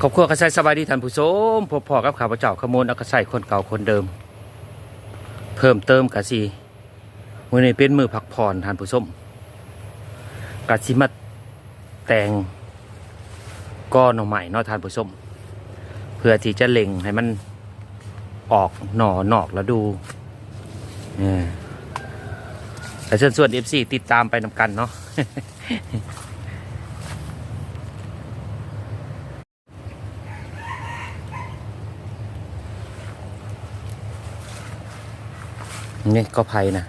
ครอบครัวกระใสสบายดีท่านผู้ชมพบพอกับข้าพเจ้าขโมยอักระใสคนเก่าคนเดิม เพิ่มเติมกะสีมือนี้เป็นมือพักผ่อนท่านผู้ชมกะสิมาแต่งก้อนหน่อใหม่นาะท่านผู้ชมเพื่อที่จะเล็งให้มันออกหน่อหนอกแล้วดูนี่แต่เชิญส่วนเอฟซีติดตามไปนำกันเนาะ นี่ก็ไผ่นะ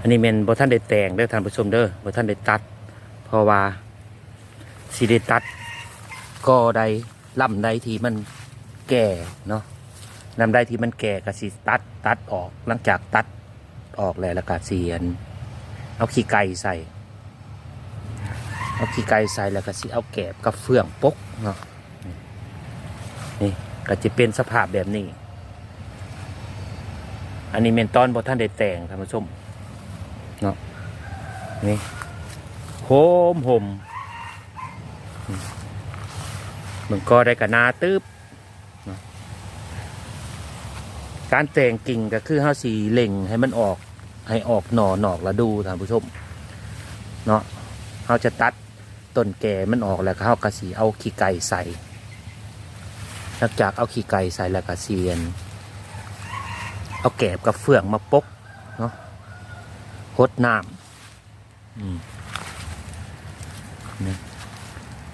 อันนี้เป็นบท่านได้แต่งเด้อท่านผู้ชมเด้อบท่านได้ตัด เพราะว่าสีได้ตัด ก็ได้ลำใดที่มันแก่เนาะลำใดที่มันแก่ก็สีตัดตัดออกหลังจากตัดออกแล้วล้วก็เสียน เอาขี้ไก่ใส่ เอาขี้ไก่ใส่แล้วก็สิเอาแกบกับเฟื่องปกเนาะนี่ก็จะเป็นสภาพแบบนี้ อันนี้เมนตอนบทท่านได้แต่งท่านผู้ชมเนาะนี่โฮมโฮมมันก็ได้กับนาตึบเนาะการแต่งกิ่งก็คือเฮาสีเล่งให้มันออกให้ออกหน่อหนอกแล้วดูท่านผู้ชมเนาะเฮาจะตัดต้นแก่มันออกแล้วก็เฮาก็สีเอาขี้ไก่ใส่หลังจากเอาขี้ไก่ใส่แล้วก็เสียน เอาแกบกับเฟืองมาปกเนาะหดน้ำอืมนี่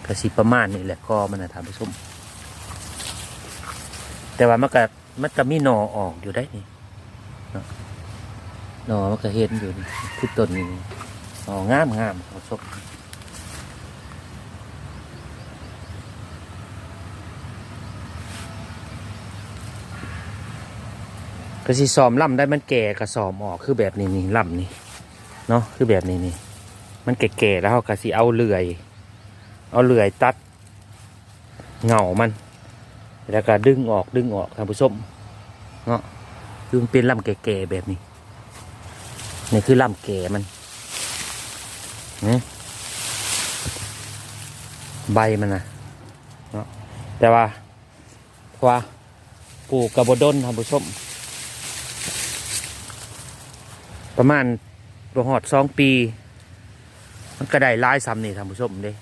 กระสีประมาณนี่แหละก็มันนะท่านผู้ชมแต่ว่ามันก็มันก็มีหนอออกอยู่ได้นี่เนาะหนอมันก็เห็นอยู่นี่คือต้นนี้หนองามงามท่านผู้ชม กระสีซ้อมล่ำได้มันแก่กระสอมออกคือแบบนี้นี่ล่ำนี่เนาะคือแบบนี้นี่มันแก่ๆแล้วเขากระสีเอาเลื่อย เอาเลื่อยตัดเหงามัน แล้วก็ดึงออกดึงออกท่านผู้ชมเนาะคือมันเป็นลำแก่ๆแบบนี้นี่คือลำแก่มันนี่ใบมันนะเนาะแต่ว่าว่าปลูกกระบดนท่านผู้ชม ประมาณรหอดสองปี มันก็ได้ลายซ้ำนี่ท่านผู้ชมเด้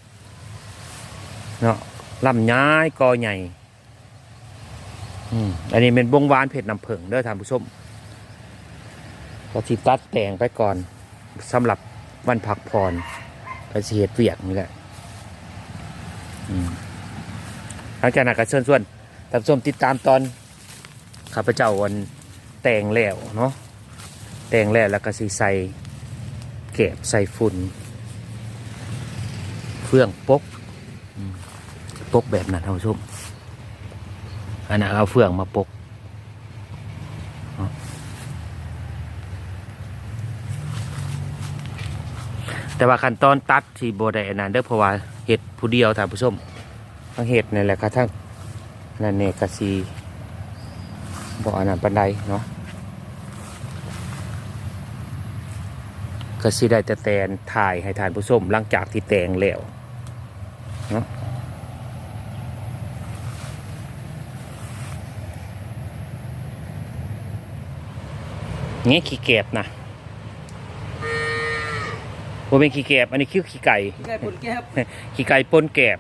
เนาะลำย้ายกอใหญ่อืมอันนี้เป็นบงวานเผ็ดน้ำผึ้งเด้อท่านผู้ชมก็สิตัดแต่งไปก่อนสำหรับวันพักผ่อนไปสิเหตุเวียกนี่แหละหลังจากนั้นก็เชิญชวนท่านผู้ชมติดตามตอนข้าพเจ้าวันแต่งแล้วเนาะ แต่งแล้วแล้วก็สีใส่เก็บใส่ฝุ่นเฟื่องปกปกแบบนั้นท่านผู้ชมอันนั้นเอาเฟื่องมาปกแต่ว่าขั้นตอนตัดที่โบได้อันนั้นเด้อเพราะว่าเห็ดผู้เดียวท่านผู้ชมทั้งเห็ดนี่แหละครับทั้งนั่นเนี่ยกะสีบอกอันนั้นปันไดเนาะ ก็สิได้แต่แตนถ่ายให้ทานผู้ชมหลังจากที่แต่งแล้วเนาะงี้ขี้เก็บนะว่าเป็นขี้เก็บอันนี้คือขี้ไก่แก้ผลแก้บขี้ไก่ปนแกบ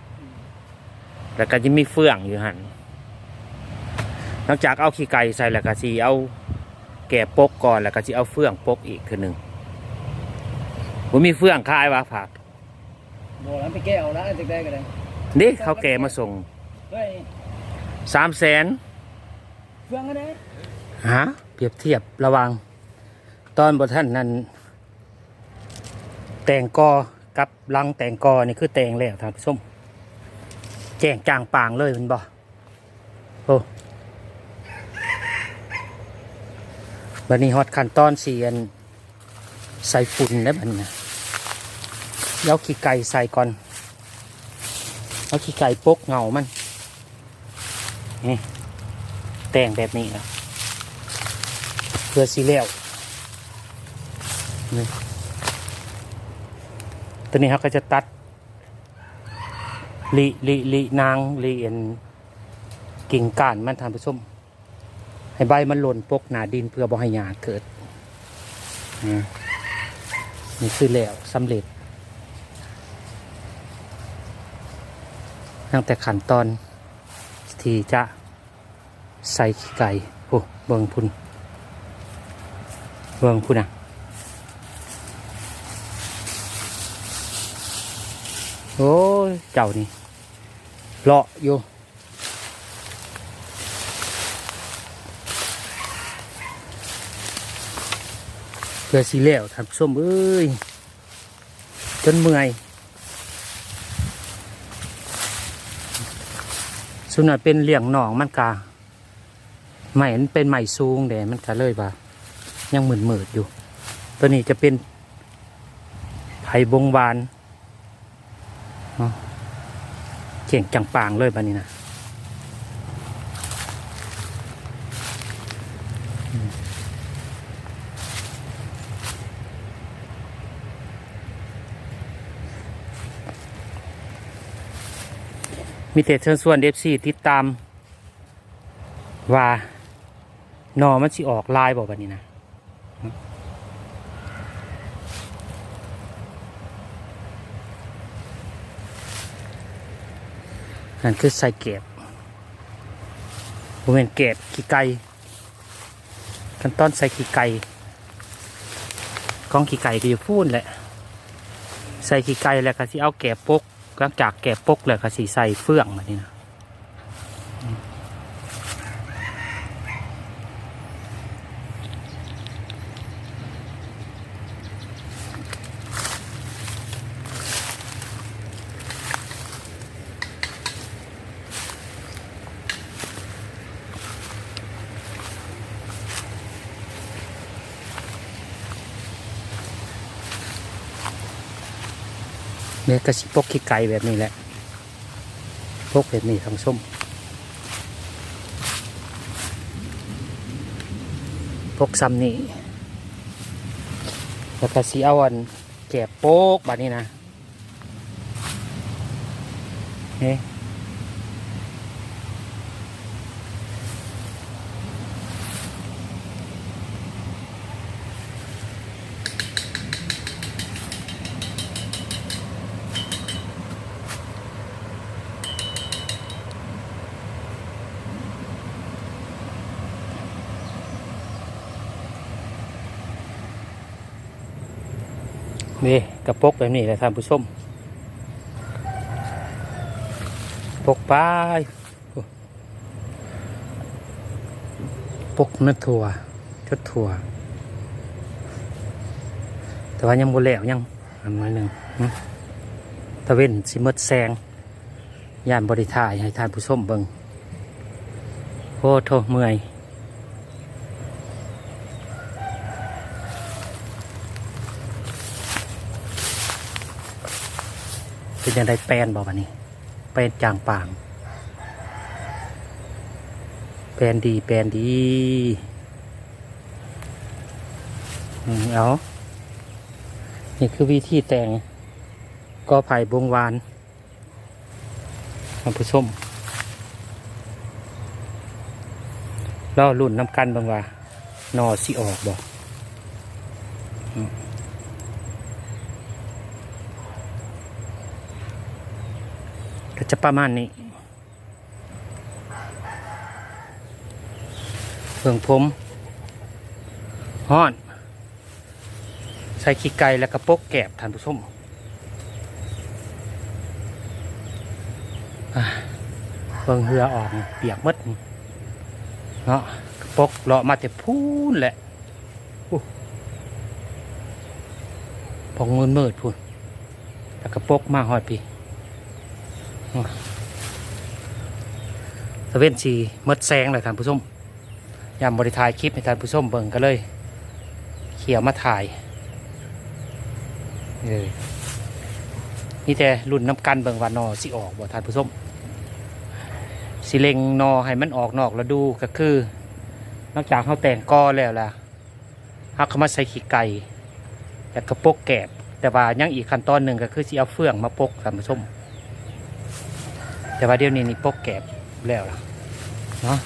แล้วก็จะมีเฟื่องอยู่หันหลังจากเอาขี้ไก่ใส่แล้วก็สิเอาแกบปกก่อนแล้วก็สิเอาเฟื่องปกอีกคือหนึ่ง ผมมีเฟื่องคายวะผักบอกแล้วไปแก้เอาแล้วจะได้ก็ได้นี่เขาแกมาส่งเฮ้ยสามแสนเฟื่องก็ได้ฮะเปรียบเทียบระหวัง ตอนบทท่านนั้น แต่งกอกับลังแต่งกอนี่คือแต่งแล้วท่านผู้ชมแจ้งจางปางเลยมันบอกโอ้บันนี้ฮอตขั้นตอนเสียนใส่ฝุ่นได้บัดนนะ แล้วขี้ไก่ใส่ก่อนเอาขี้ไก่ปกเงามันนี่แต่งแบบนี้นะเพื่อสีเหลวนี่ตัวนี้เขาก็จะตัดลิลิลินางลิเอ็นกิ่งก้านมันทานผู้ชมให้ใบมันหล่นปกหนาดินเพื่อบ่ให้หญ้าเกิดนี่คือแล้วสำเร็จ ตั้งแต่ขั้นตอนที่จะใส่ไก่โอ้เบิ่งพุ่นเบิ่งพุ่นอะโอ้ยเจ้านี่เลาะอยู่เพื่อสีเหลวท่านผู้มเอ้ยจนเมื่อย สุนัขเป็นเลี้ยงหนองมันกาใหม่มันเป็นใหม่สูงเดมันกะเลยบ่ายังหมื่นหมืดๆอยู่ ตัวนี้จะเป็นไผ่บงบานเข่งจังปางเลยบ้านี้นะ มีแต่เชิญส่วนเอฟซีติดตาม ว่าหนอมันสิออกลายบอกแบ้านี้นะนั่นคือใส่เก็บบริเวณเก็บขี้ไก่ขั้นตอนใส่ขี้ไก่กล้องขี้ไก่ก็อยู่พูนแหละ ใส่ขี้ไก่แล้วก็สิเอาแก็บปก หลังจากแกะปกแล้วก็สีใส่เฟื่องมานี่นะ เนี่ยก็สิปกขี้ไก่แบบนี้แหละปกแบบนี้ทางส้มปกซ้ำนี่แล้วก็สีเอาอันแกบโป๊กแบบนี้นะนี่ นี่กระปกแบบนี้แหละท่านผู้ชมปกไปโอ้ปกเนื้อถั่วชุดถั่ว แต่ว่ายังบนแล้วยังอันน้อยหนึ่งตะเวนสิหมดแซงย่านบริถายให้ท่านผู้ชมเบิงโอ้โทเมื่อย เป็นยังไงแปลนบอกวันนี้แปลนจางปางแปลนดีแปลนดีอืมเอานี่คือวิธีแต่งกอไผ่บงวานท่าผู้ชมล่อรุ่นน้ำกันบางว่า นอสิออกบอก ก็จะประมาณนี้เบิ่งผมฮ้อน ใส่ขี้ไก่แล้วก็ปกแกบท่านผู้ชมเบิ่งเหือออกเปียกมดเนาะกระปกเลาะมาแต่พูนแหละอู้พองมืดมืดพูนแล้วกระปกมาหอยปี ตะเวนสีมดแซงเลยท่านผู้ชมยามบริทายคลิปให้ท่านผู้ชมเบิ่งก็เลยเขียวมาถ่ายเออนี่แต่รุ่นน้ำกันเบิ่งว่านอสิออกบ่ท่านผู้ชมสิเล็งนอให้มันออกนอกแล้วดูก็คือนอกจากเขาแต่งกอแล้วล่ะฮักเขามาใส่ขี้ไก่แล้วก็ปกแกบแต่ว่ายังอีกขั้นตอนหนึ่งก็คือสิเอาเฟื่องมาปกท่านผู้ชม แต่ว่าเดี๋ยวนี้นี่ปกแกบแล้วล่ะเนาะ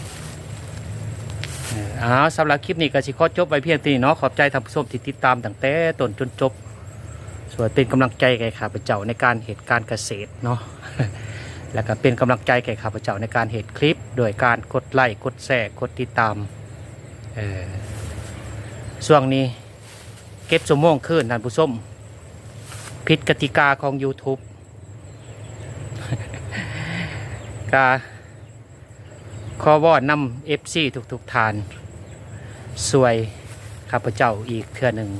เออเอาสำหรับคลิปนี้ก็สิขอจบไปเพียงเท่านี้เนาะขอบใจท่านผู้ชมที่ติดตามตั้งแต่ต้นจนจบ ส่วนเป็นกำลังใจแก่ข้าพเจ้าในการเหตุการเกษตรเนาะแล้วก็เป็นกำลังใจแก่ข้าพเจ้าในการเหตุคลิป โดยการกดไลค์กดแชร์กดติดตามเออช่วงนี้เก็บสมม่วงขึ้นท่านผู้ชมผิดกติกาของ YouTube กาขอวอนนำเอฟซีทุกๆทานสวยข้าพเจ้าอีกเทื่อหนึ่ง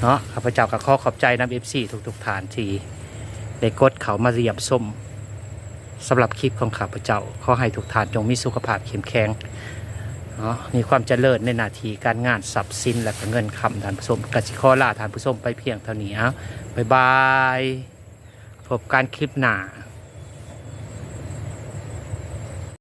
เนาะข้าพเจ้าก็ขอขอบใจน้ำเอฟซีทุกๆฐานที่ได้กดเขามาเรียบส้มสำหรับคลิปของข้าพเจ้าขอให้ทุกฐานจงมีสุขภาพเข้มแข็งเนาะมีความเจริญในหนาทีการงานทรัพย์สินและเงินคำทานผู้ชมกสิขอล่าทานผู้ชมไปเพียงเท่านี้ฮะบ๊ายบายพบการคลิปหน้า